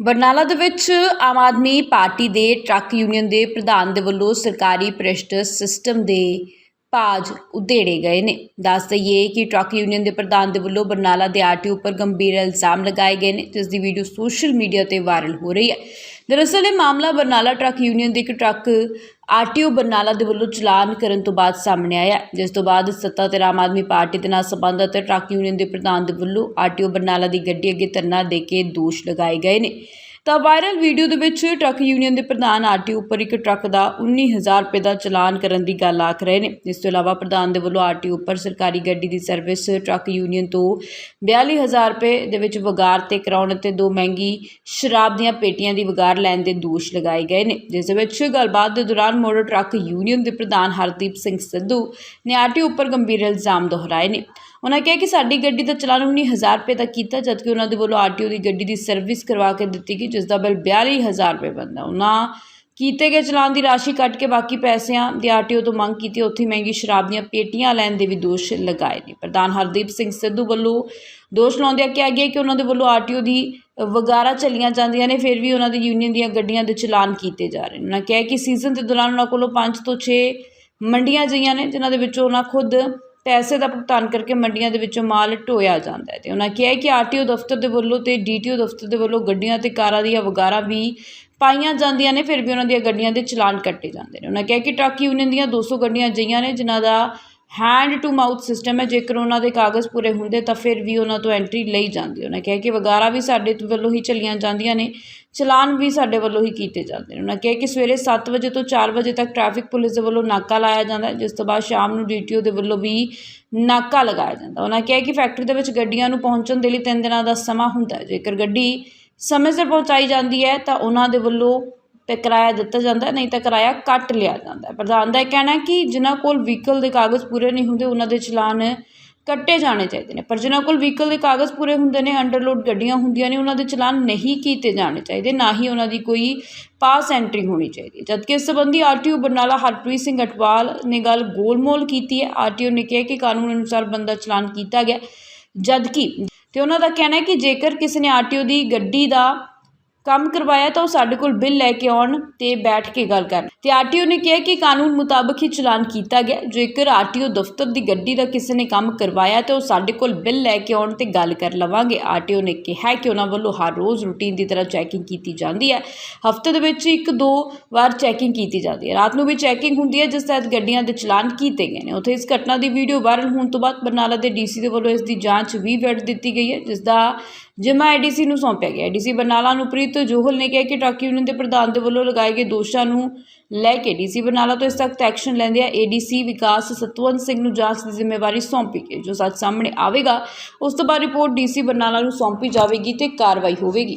ਬਰਨਾਲਾ ਦੇ ਵਿੱਚ ਆਮ ਆਦਮੀ ਪਾਰਟੀ ਦੇ ਟਰੱਕ ਯੂਨੀਅਨ ਦੇ ਪ੍ਰਧਾਨ ਦੇ ਵੱਲੋਂ ਸਰਕਾਰੀ ਭ੍ਰਿਸ਼ਟ ਸਿਸਟਮ ਦੇ ਭਾਜ ਉਧੇੜੇ ਗਏ ਨੇ। ਦੱਸ ਦਈਏ ਕਿ ਟਰੱਕ ਯੂਨੀਅਨ ਦੇ ਪ੍ਰਧਾਨ ਦੇ ਵੱਲੋਂ ਬਰਨਾਲਾ ਦੇ ਆਰਟੀ ਉੱਪਰ ਗੰਭੀਰ ਇਲਜ਼ਾਮ ਲਗਾਏ ਗਏ ਨੇ। ਜਿਸ ਦੀ ਵੀਡੀਓ ਸੋਸ਼ਲ ਮੀਡੀਆ ਤੇ ਵਾਇਰਲ ਹੋ ਰਹੀ ਹੈ। ਦਰਅਸਲ ਇਹ ਮਾਮਲਾ ਬਰਨਾਲਾ ਟਰੱਕ ਯੂਨੀਅਨ ਦੇ ਇੱਕ ਟਰੱਕ ਆਰਟੀਓ ਬਰਨਾਲਾ ਦੇ ਵੱਲੋਂ ਚਲਾਨ ਕਰਨ ਤੋਂ ਬਾਅਦ ਸਾਹਮਣੇ ਆਇਆ। ਜਿਸ ਤੋਂ ਬਾਅਦ ਸੱਤਾ ਤੇ ਆਮ ਆਦਮੀ ਪਾਰਟੀ ਦੇ ਨਾਲ ਸੰਬੰਧਿਤ ਟਰੱਕ ਯੂਨੀਅਨ ਦੇ ਪ੍ਰਧਾਨ ਦੇ ਵੱਲੋਂ ਆਰਟੀਓ ਬਰਨਾਲਾ ਦੀ ਗੱਡੀ ਅੱਗੇ ਧਰਨਾ ਦੇ ਕੇ ਦੋਸ਼ ਲਗਾਏ ਗਏ ਨੇ। ਤਾਂ ਵਾਇਰਲ ਵੀਡੀਓ ਦੇ ਵਿੱਚ ਟਰੱਕ ਯੂਨੀਅਨ ਦੇ ਪ੍ਰਧਾਨ ਆਰਟੀਓ ਉੱਪਰ ਇੱਕ ਟਰੱਕ ਦਾ 19000 ਰੁਪਏ ਦਾ ਚਲਾਨ ਕਰਨ ਦੀ ਗੱਲ ਆਖ ਰਹੇ ਨੇ। ਇਸ ਤੋਂ ਇਲਾਵਾ ਪ੍ਰਧਾਨ ਦੇ ਵੱਲੋਂ ਆਰਟੀਓ ਉੱਪਰ ਸਰਕਾਰੀ ਗੱਡੀ ਦੀ ਸਰਵਿਸ ਟਰੱਕ ਯੂਨੀਅਨ ਤੋਂ 42000 ਰੁਪਏ ਦੇ ਵਿੱਚ ਵਗਾਰ ਤੇ ਕਰਾਉਣ ਅਤੇ ਦੋ ਮਹਿੰਗੀ ਸ਼ਰਾਬ ਦੀਆਂ ਪੇਟੀਆਂ ਦੀ ਵਗਾਰ ਲੈਣ ਦੇ ਦੋਸ਼ ਲਗਾਏ ਗਏ ਨੇ। ਜਿਸ ਦੇ ਵਿੱਚ ਗੱਲਬਾਤ ਦੇ ਦੌਰਾਨ ਮੋਟਰ ਟਰੱਕ ਯੂਨੀਅਨ ਦੇ ਪ੍ਰਧਾਨ ਹਰਦੀਪ ਸਿੰਘ ਸਿੱਧੂ ਨੇ ਆਰਟੀਓ ਉੱਪਰ ਗੰਭੀਰ ਇਲਜ਼ਾਮ ਦੁਹਰਾਏ ਨੇ। ਉਹਨਾਂ ਕਿਹਾ ਕਿ ਸਾਡੀ ਗੱਡੀ ਦਾ ਚਲਾਨ 19000 ਰੁਪਏ ਦਾ ਕੀਤਾ, ਜਦਕਿ ਉਹਨਾਂ ਦੇ ਵੱਲੋਂ ਆਰਟੀਓ ਦੀ ਗੱਡੀ ਦੀ ਸਰਵਿਸ ਕਰਵਾ ਕੇ ਦਿੱਤੀ ਗਈ, ਜਿਸ ਦਾ ਬਿੱਲ 42000 ਰੁਪਏ ਬਣਦਾ। ਉਹਨਾਂ ਕੀਤੇ ਗਏ ਚਲਾਨ ਦੀ ਰਾਸ਼ੀ ਕੱਟ ਕੇ ਬਾਕੀ ਪੈਸਿਆਂ ਦੀ ਆਰਟੀਓ ਤੋਂ ਮੰਗ ਕੀਤੀ, ਉੱਥੇ ਮਹਿੰਗੀ ਸ਼ਰਾਬ ਦੀਆਂ ਪੇਟੀਆਂ ਲੈਣ ਦੇ ਵੀ ਦੋਸ਼ ਲਗਾਏ ਨੇ। ਪ੍ਰਧਾਨ ਹਰਦੀਪ ਸਿੰਘ ਸਿੱਧੂ ਵੱਲੋਂ ਦੋਸ਼ ਲਾਉਂਦਿਆਂ ਕਿਹਾ ਗਿਆ ਕਿ ਉਹਨਾਂ ਦੇ ਵੱਲੋਂ ਆਰਟੀਓ ਦੀ ਵਗਾਰਾ ਚੱਲੀਆਂ ਜਾਂਦੀਆਂ ਨੇ, ਫਿਰ ਵੀ ਉਹਨਾਂ ਦੀ ਯੂਨੀਅਨ ਦੀਆਂ ਗੱਡੀਆਂ ਦੇ ਚਲਾਨ ਕੀਤੇ ਜਾ ਰਹੇ ਨੇ। ਉਹਨਾਂ ਕਿਹਾ ਕਿ ਸੀਜ਼ਨ ਦੇ ਦੌਰਾਨ ਉਹਨਾਂ ਕੋਲੋਂ 5 ਤੋਂ 6 ਮੰਡੀਆਂ ਜਈਆਂ ਨੇ, ਜਿਨ੍ਹਾਂ ਦੇ ਵਿੱਚੋਂ ਉਹਨਾਂ ਖੁਦ ਪੈਸੇ ਦਾ ਭੁਗਤਾਨ ਕਰਕੇ ਮੰਡੀਆਂ ਦੇ ਵਿੱਚੋਂ ਮਾਲ ਢੋਇਆ ਜਾਂਦਾ ਹੈ ਤੇ ਉਹਨਾਂ ਕਿਹਾ ਕਿ ਆਰਟੀਓ ਦਫ਼ਤਰ ਦੇ ਵੱਲੋਂ ਤੇ ਡੀਟੀਓ ਦਫ਼ਤਰ ਦੇ ਵੱਲੋਂ ਗੱਡੀਆਂ ਤੇ ਕਾਰਾਂ ਦੀਆਂ ਵਗਾਰਾਂ ਵੀ ਪਾਈਆਂ ਜਾਂਦੀਆਂ ਨੇ, ਫਿਰ ਵੀ ਉਹਨਾਂ ਦੀਆਂ ਗੱਡੀਆਂ ਦੇ ਚਲਾਨ ਕੱਟੇ ਜਾਂਦੇ ਨੇ। ਉਹਨਾਂ ਕਿਹਾ ਕਿ ਟਰੱਕ ਯੂਨੀਅਨ ਦੀਆਂ 200 ਗੱਡੀਆਂ ਅਜਿਹੀਆਂ ਨੇ ਜਿਨ੍ਹਾਂ ਦਾ ਹੈਂਡ ਟੂ ਮਾਊਥ ਸਿਸਟਮ ਹੈ, ਜੇਕਰ ਉਹਨਾਂ ਦੇ ਕਾਗਜ਼ ਪੂਰੇ ਹੁੰਦੇ ਤਾਂ ਫਿਰ ਵੀ ਉਹਨਾਂ ਤੋਂ ਐਂਟਰੀ ਲਈ ਜਾਂਦੀ ਉਹਨਾਂ ਕਿਹਾ ਕਿ ਵਗਾਰਾ ਵੀ ਸਾਡੇ ਵੱਲੋਂ ਹੀ ਚਲੀਆਂ ਜਾਂਦੀਆਂ ਨੇ, ਚਲਾਨ ਵੀ ਸਾਡੇ ਵੱਲੋਂ ਹੀ ਕੀਤੇ ਜਾਂਦੇ ਨੇ। ਉਹਨਾਂ ਕਿਹਾ ਕਿ ਸਵੇਰੇ 7 ਵਜੇ ਤੋਂ 4 ਵਜੇ ਤੱਕ ਟ੍ਰੈਫਿਕ ਪੁਲਿਸ ਦੇ ਵੱਲੋਂ ਨਾਕਾ ਲਾਇਆ ਜਾਂਦਾ ਜਿਸ ਤੋਂ ਬਾਅਦ ਸ਼ਾਮ ਨੂੰ ਡੀਟੀਓ ਦੇ ਵੱਲੋਂ ਵੀ ਨਾਕਾ ਲਗਾਇਆ ਜਾਂਦਾ। ਉਹਨਾਂ ਕਿਹਾ ਕਿ ਫੈਕਟਰੀ ਦੇ ਵਿੱਚ ਗੱਡੀਆਂ ਨੂੰ ਪਹੁੰਚਣ ਦੇ ਲਈ 3 ਦਿਨਾਂ ਦਾ ਸਮਾਂ ਹੁੰਦਾ ਜੇਕਰ ਗੱਡੀ ਸਮੇਂ ਸਿਰ ਪਹੁੰਚਾਈ ਜਾਂਦੀ ਹੈ ਤਾਂ ਉਹਨਾਂ ਦੇ ਵੱਲੋਂ ਅਤੇ ਕਿਰਾਇਆ ਦਿੱਤਾ ਜਾਂਦਾ, ਨਹੀਂ ਤਾਂ ਕਿਰਾਇਆ ਕੱਟ ਲਿਆ ਜਾਂਦਾ। ਪ੍ਰਧਾਨ ਦਾ ਇਹ ਕਹਿਣਾ ਕਿ ਜਿਨ੍ਹਾਂ ਕੋਲ ਵਹੀਕਲ ਦੇ ਕਾਗਜ਼ ਪੂਰੇ ਨਹੀਂ ਹੁੰਦੇ, ਉਹਨਾਂ ਦੇ ਚਲਾਨ ਕੱਟੇ ਜਾਣੇ ਚਾਹੀਦੇ ਨੇ। ਪਰ ਜਿਨ੍ਹਾਂ ਕੋਲ ਵਹੀਕਲ ਦੇ ਕਾਗਜ਼ ਪੂਰੇ ਹੁੰਦੇ ਨੇ, ਅੰਡਰਲੋਡ ਗੱਡੀਆਂ ਹੁੰਦੀਆਂ ਨੇ, ਉਹਨਾਂ ਦੇ ਚਲਾਨ ਨਹੀਂ ਕੀਤੇ ਜਾਣੇ ਚਾਹੀਦੇ, ਨਾ ਹੀ ਉਹਨਾਂ ਦੀ ਕੋਈ ਪਾਸ ਐਂਟਰੀ ਹੋਣੀ ਚਾਹੀਦੀ। ਹੈ ਜਦਕਿ ਇਸ ਸੰਬੰਧੀ ਆਰਟੀਓ ਬਰਨਾਲਾ ਹਰਪ੍ਰੀਤ ਸਿੰਘ ਅਟਵਾਲ ਨੇ ਗੱਲ ਗੋਲਮੋਲ ਕੀਤੀ ਹੈ। ਆਰਟੀਓ ਨੇ ਕਿਹਾ ਕਿ ਕਾਨੂੰਨ ਅਨੁਸਾਰ ਬੰਦਾ ਚਲਾਨ ਕੀਤਾ ਗਿਆ। ਜਦਕਿ, ਤੇ ਉਹਨਾਂ ਦਾ ਕਹਿਣਾ ਹੈ ਕਿ ਜੇਕਰ ਕਿਸੇ ਨੇ ਆਰਟੀਓ ਦੀ ਗੱਡੀ ਦਾ ਕੰਮ ਕਰਵਾਇਆ ਤਾਂ ਉਹ ਸਾਡੇ ਕੋਲ ਬਿੱਲ ਲੈ ਕੇ ਆਉਣ ਤੇ ਬੈਠ ਕੇ ਗੱਲ ਕਰਨ। ਤੇ ਆਰਟੀਓ ਨੇ ਕਿਹਾ ਕਿ ਕਾਨੂੰਨ ਮੁਤਾਬਕ ਹੀ ਚਲਾਨ ਕੀਤਾ ਗਿਆ। ਜੇਕਰ ਆਰਟੀਓ ਦਫ਼ਤਰ ਦੀ ਗੱਡੀ ਦਾ ਕਿਸੇ ਨੇ ਕੰਮ ਕਰਵਾਇਆ ਤਾਂ ਉਹ ਸਾਡੇ ਕੋਲ ਬਿੱਲ ਲੈ ਕੇ ਆਉਣ ਤੇ ਗੱਲ ਕਰ ਲਵਾਂਗੇ। ਆਰਟੀਓ ਨੇ ਕਿਹਾ ਕਿ ਉਹਨਾਂ ਵੱਲੋਂ ਹਰ ਰੋਜ਼ ਰੂਟੀਨ ਦੀ ਤਰ੍ਹਾਂ ਚੈਕਿੰਗ ਕੀਤੀ ਜਾਂਦੀ ਹੈ। ਹਫ਼ਤੇ ਦੇ ਵਿੱਚ ਇੱਕ ਦੋ ਵਾਰ ਚੈਕਿੰਗ ਕੀਤੀ ਜਾਂਦੀ ਹੈ। ਰਾਤ ਨੂੰ ਵੀ ਚੈਕਿੰਗ ਹੁੰਦੀ ਹੈ, ਜਿਸ ਤਹਿਤ ਗੱਡੀਆਂ ਦੇ ਚਲਾਨ ਕੀਤੇ ਗਏ ਨੇ। ਉੱਥੇ ਇਸ ਘਟਨਾ ਦੀ ਵੀਡੀਓ ਵਾਇਰਲ ਹੋਣ ਤੋਂ ਬਾਅਦ ਬਰਨਾਲਾ ਦੇ ਡੀਸੀ ਦੇ ਵੱਲੋਂ ਇਸ ਦੀ ਜਾਂਚ ਵੀ ਵੱਢ ਦਿੱਤੀ ਗਈ ਹੈ, ਜਿਸ ਦਾ ਜਿਮਾ ਐਡੀਸੀ ਨੂੰ ਸੌਂਪਿਆ ਗਿਆ ਡੀਸੀ ਬਰਨਾਲਾ ਨੂੰ ਪ੍ਰੀਤ ਜੋਹਲ ਨੇ ਕਿਹਾ ਕਿ ਟਰੱਕ ਯੂਨੀਅਨ ਦੇ ਪ੍ਰਧਾਨ ਦੇ ਵੱਲੋਂ ਲਗਾਏ ਗਏ ਦੋਸ਼ਾਂ ਨੂੰ ਲੈ ਕੇ ਡੀਸੀ ਬਰਨਾਲਾ ਤੋਂ ਇਸ ਸਖਤ ਐਕਸ਼ਨ ਲੈਂਦੇ ਆ। ਏਡੀਸੀ ਵਿਕਾਸ ਸਤਵੰਤ ਸਿੰਘ ਨੂੰ ਜਾਂਚ ਦੀ ਜ਼ਿੰਮੇਵਾਰੀ ਸੌਂਪੀ ਗਈ। ਜੋ ਸੱਚ ਸਾਹਮਣੇ ਆਵੇਗਾ, ਉਸ ਤੋਂ ਬਾਅਦ ਰਿਪੋਰਟ ਡੀਸੀ ਬਰਨਾਲਾ ਨੂੰ ਸੌਂਪੀ ਜਾਵੇਗੀ ਤੇ ਕਾਰਵਾਈ ਹੋਵੇਗੀ।